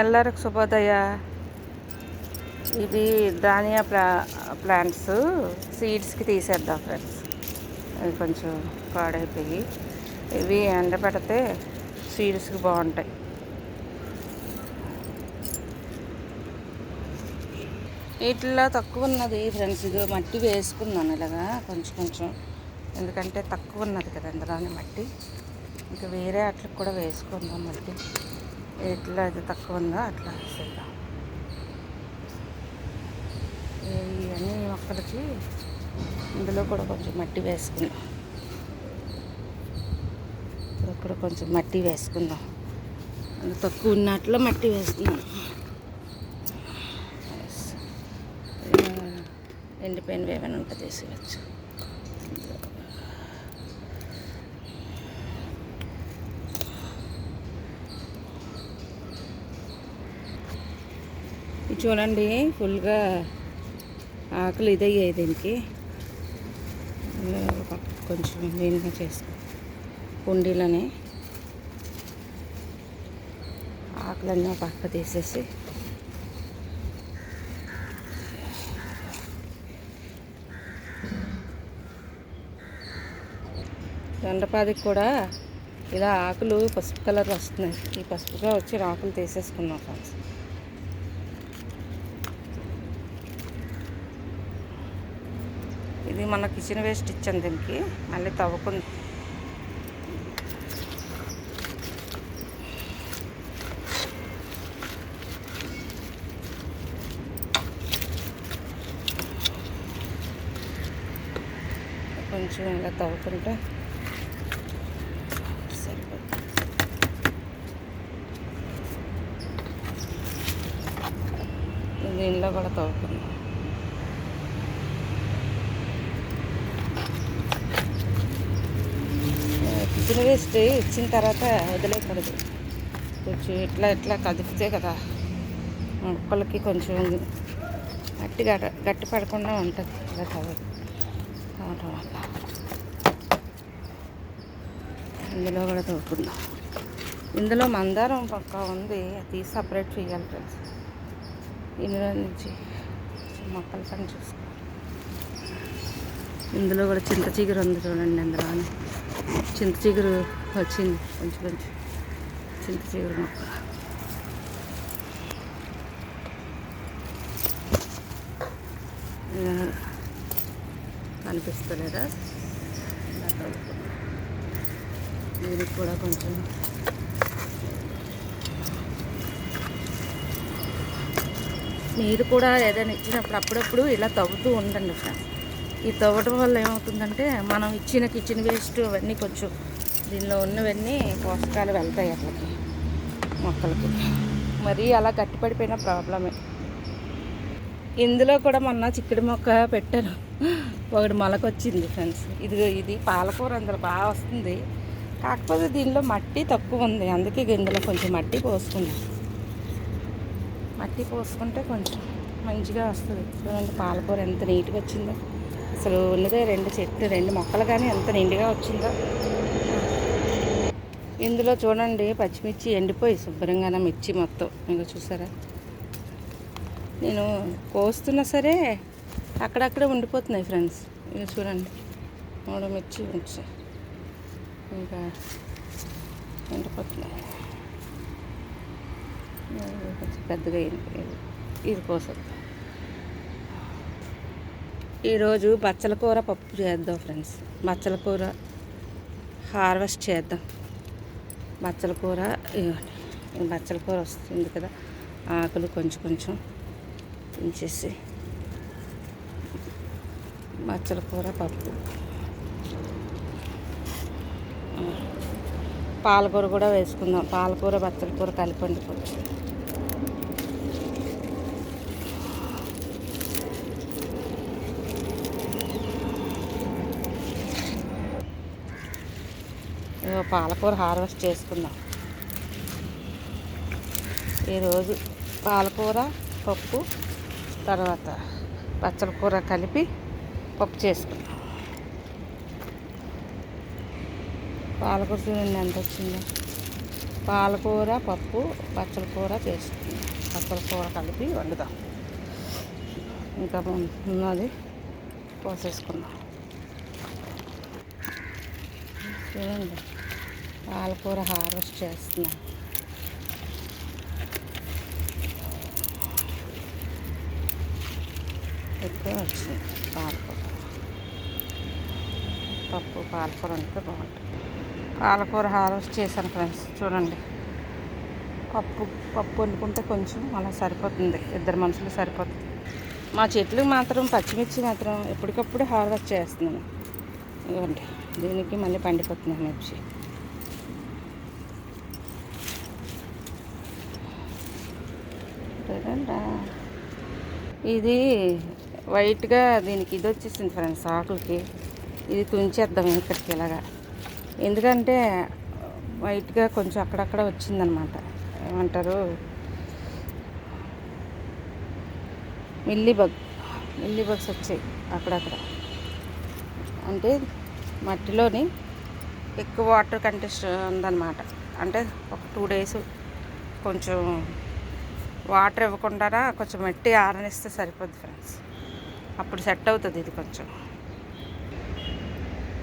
ఎల్లరికి శుభోదయ. ఇది ధాన్యా ప్లా ప్లాంట్స్ సీడ్స్కి తీసేద్దాం ఫ్రెండ్స్. అవి కొంచెం పాడైపోయి ఇవి ఎండబెడితే సీడ్స్కి బాగుంటాయి. వీటిల్లో తక్కువ ఉన్నది ఫ్రెండ్స్. ఇది మట్టి వేసుకున్నాను ఇలాగా కొంచెం కొంచెం. ఎందుకంటే తక్కువ ఉన్నది కదా ఇందులోనే మట్టి. ఇంకా వేరే అట్లకు కూడా వేసుకుందాం మట్టి. ఎట్లా అయితే తక్కువ ఉందో అట్లా వేసేద్దాం ఇవన్నీ మొక్కలకి ఇందులో కూడా కొంచెం మట్టి వేసుకుందాం. ఇక్కడ కొంచెం మట్టి వేసుకుందాం. అది తక్కువ ఉన్నట్లో మట్టి వేసుకున్నాం ఎండిపోయినవి ఏమైనా ఉంటే తీసుకోవచ్చు చూడండి ఫుల్గా ఆకులు ఇదయ్యాయి దీనికి. కొంచెం దీనిగా చేసుకో కుండీలని ఆకులన్నీ ఒక పక్క తీసేసి దొండపాదికి కూడా ఇలా ఆకులు పసుపు కలర్ వస్తున్నాయి. ఈ పసుపుగా వచ్చి ఆకులు తీసేసుకున్నాం ఫ్రెండ్స్. మన కిచెన్ వేస్ట్ ఇచ్చాను దీనికి. మళ్ళీ తవ్వకుండా కొంచెం ఇలా తవ్వుకుంటే సరిపోతుంది. దీనిలో కూడా తవ్వుకుందాం. కిచెన్ వేస్ట్ ఇచ్చిన తర్వాత వదిలేకూడదు కొంచెం ఇట్లా ఇట్లా కదిపితే కదా మొక్కలకి కొంచెం గట్టి గట్టి పడకుండా ఉంటుంది ఇలా తవ్వదు వల్ల ఇందులో కూడా తవ్వుకుందాం ఇందులో మందారం పక్క ఉంది అది సపరేట్ చేయాలి ఫ్రెండ్స్ ఇందులో నుంచి మొక్కల పని చూసుకో ఇందులో కూడా చింత చిగురు ఉంది చూడండి అందులోనే. చింత చిగురు వచ్చింది కొంచెం కొంచెం. చింత చిగురు మొక్క కనిపిస్తలేదా? దీనికి కూడా కొంచెం. మీరు కూడా ఏదైనా ఇచ్చినప్పుడు అప్పుడప్పుడు ఇలా తవ్వుతూ ఉండండి ఫ్రెండ్స్. ఈ తవ్వడం వల్ల ఏమవుతుందంటే మనం ఇచ్చిన కిచెన్ వేస్ట్ అవన్నీ కొంచెం దీనిలో ఉన్నవన్నీ పోషకాలు వెళ్తాయి అట్లకి మొక్కలకి. మరీ అలా గట్టిపడిపోయిన ప్రాబ్లమే ఇందులో కూడా మొన్న చిక్కుడు మొక్క పెట్టాను. ఒకటి మొలకొచ్చింది ఫ్రెండ్స్ ఇది ఇది పాలకూర అందులో బాగా వస్తుంది. కాకపోతే దీనిలో మట్టి తక్కువ ఉంది. అందుకే గింజలో కొంచెం మట్టి పోసుకున్నాం. మట్టి పోసుకుంటే కొంచెం మంచిగా వస్తుంది. చూడండి పాలకూర ఎంత నీట్గా వచ్చిందో. అసలు ఉన్నదే రెండు చెట్లు రెండు మొక్కలు కానీ ఎంత నిండుగా వచ్చిందో? ఇందులో చూడండి పచ్చిమిర్చి ఎండిపోయి శుభ్రంగా మిర్చి మొత్తం. మీకు చూసారా? నేను కోస్తున్నా సరే అక్కడక్కడ ఉండిపోతున్నాయి ఫ్రెండ్స్. ఇక చూడండి. మూడు మిర్చి ఉంచాయి ఇంకా ఎండిపోతున్నాయి. పెద్దగా అయింది ఇది కోసం ఈరోజు బచ్చల కూర పప్పు చేద్దాం ఫ్రెండ్స్. బచ్చల కూర హార్వెస్ట్ చేద్దాం. బచ్చల కూర బచ్చల కూర వస్తుంది కదా ఆకులు కొంచెం కొంచెం ఉంచేసి బచ్చల కూర పప్పు. పాలకూర కూడా వేసుకుందాం. పాలకూర బచ్చల కూర కలిపి వండుకోవచ్చు. పాలకూర హార్వెస్ట్ చేసుకుందాం. ఈరోజు పాలకూర పప్పు తర్వాత పచ్చల కూర కలిపి పప్పు చేసుకుందాం. పాలకూర చూడండి ఎంత వచ్చిందో. పాలకూర పప్పు పచ్చల కూర చేసుకుందాం. పచ్చల కూర కలిపి వండుదాం. ఇంకా ఉన్నది పోసేసుకుందాం. చూడండి. పాలకూర హార్వెస్ట్ చేస్తున్నాం. ఎక్కువ వచ్చింది పాలకూర. పప్పు పాలకూర అంటే బాగుంటుంది. పాలకూర హార్వెస్ట్ చేశాను ఫ్రెండ్స్ చూడండి. పప్పు పప్పు వండుకుంటే కొంచెం అలా సరిపోతుంది. ఇద్దరు మనుషులు సరిపోతుంది మా చెట్లకు మాత్రం పచ్చిమిర్చి మాత్రం ఎప్పటికప్పుడు హార్వెస్ట్ చేస్తున్నాను. ఇవ్వండి దీనికి మళ్ళీ పండిపోతుంది మిర్చి. చూడండి ఇది వైట్గా దీనికి ఇది వచ్చేసింది ఫ్రెండ్స్ ఆకులకి. ఇది తుంచేద్దాం ఇక్కడికి ఇలాగా. ఎందుకంటే వైట్గా కొంచెం అక్కడక్కడ వచ్చిందనమాట. ఏమంటారు? మిల్లీ బగ్ మిల్లీ బగ్స్ వచ్చాయి అక్కడక్కడ. అంటే మట్టిలోని ఎక్కువ వాటర్ కంటెస్ట్ ఉందన్నమాట అంటే ఒక టూ డేస్ కొంచెం వాటర్ ఇవ్వకుండా కొంచెం మట్టి ఆరనిస్తే సరిపోద్ది ఫ్రెండ్స్ అప్పుడు సెట్ అవుతుంది ఇది కొంచెం.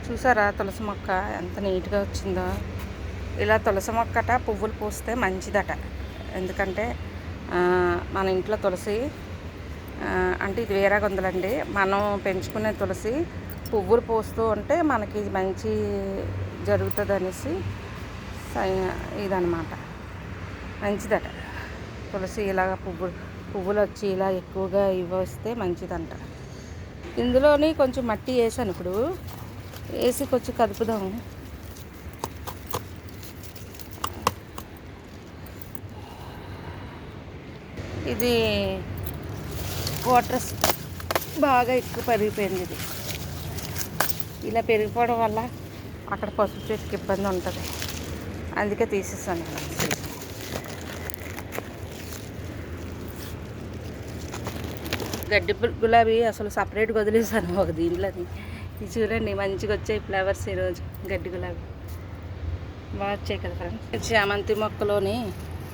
చూసారా తులసి మొక్క ఎంత నీట్గా వచ్చిందో? ఇలా తులసి మొక్కట పువ్వులు పూస్తే మంచిదట. ఎందుకంటే మన ఇంట్లో తులసి అంటే ఇది వేరే గొంతులండి. మనం పెంచుకునే తులసి పువ్వులు పూస్తూ ఉంటే మనకి ఇది మంచి జరుగుతుంది అనేసి ఇదనమాట మంచిదట. తులసి ఇలాగ పువ్వు పువ్వులు వచ్చి ఇలా ఎక్కువగా ఇవ్వస్తే మంచిదంట. ఇందులోని కొంచెం మట్టి వేసాను ఇప్పుడు. వేసి కొంచెం కదుపుదాము ఇది వాటర్ బాగా ఎక్కువ పెరిగిపోయింది ఇది. ఇలా పెరిగిపోవడం వల్ల అక్కడ పసుపు చెట్టుకి ఇబ్బంది ఉంటుంది. అందుకే తీసేసాను. గడ్డి గులాబీ అసలు సపరేట్గా వదిలేసాను ఒక దీంట్లోని. ఇది చూడండి మంచిగా వచ్చాయి ఫ్లవర్స్ ఈరోజు గడ్డి గులాబీ. బాగా వచ్చాయి కదా ఫ్రెండ్స్ చామంతి మొక్కలోని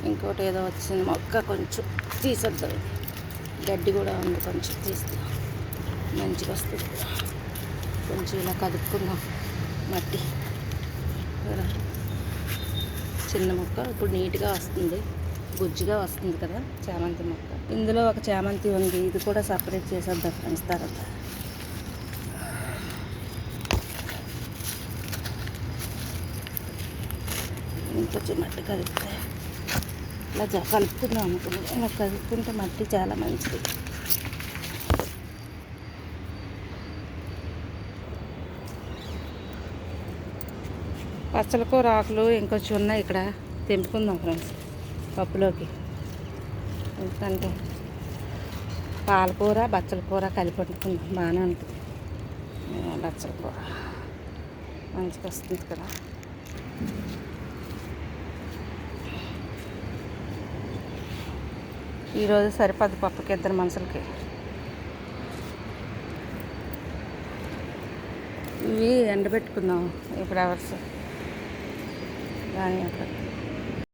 ఇంకోటి ఏదో వచ్చింది మొక్క కొంచెం తీసేద్దాం. గడ్డి కూడా ఉంది కొంచెం తీస్తాం మంచిగా వస్తుంది. కొంచెం ఇలా కదుపుకుందాం మట్టి. చిన్న మొక్క ఇప్పుడు నీట్గా వస్తుంది గుజ్జుగా వస్తుంది కదా చామంతి మొక్క. ఇందులో ఒక చామంతి ఉంది. ఇది కూడా సపరేట్ చేసేద్దాం ఫ్రెండ్స్ తర్వాత? ఇంకొంచెం మట్టి కలిపితే. ఇలా కలుపుకుందాం అనుకుంటే ఇలా కలుపుకుంటే మట్టి చాలా మంచిది. పచ్చల కూర ఆకులు ఇంకొంచెం ఉన్నాయి ఇక్కడ. తెంపుకుందాం ఫ్రెండ్స్ పప్పులోకి. ఎందుకంటే పాలకూర బచ్చల కూర కలిపి వండుకుందాం బాగానే ఉంటుంది బచ్చల కూర. మంచిగా వస్తుంది కదా. ఈరోజు సరిపోద్ది పప్పుకి ఇద్దరు మనుషులకి. ఇవి ఎండబెట్టుకుందాం. ఇప్పుడు అవర్స్. దాని యొక్క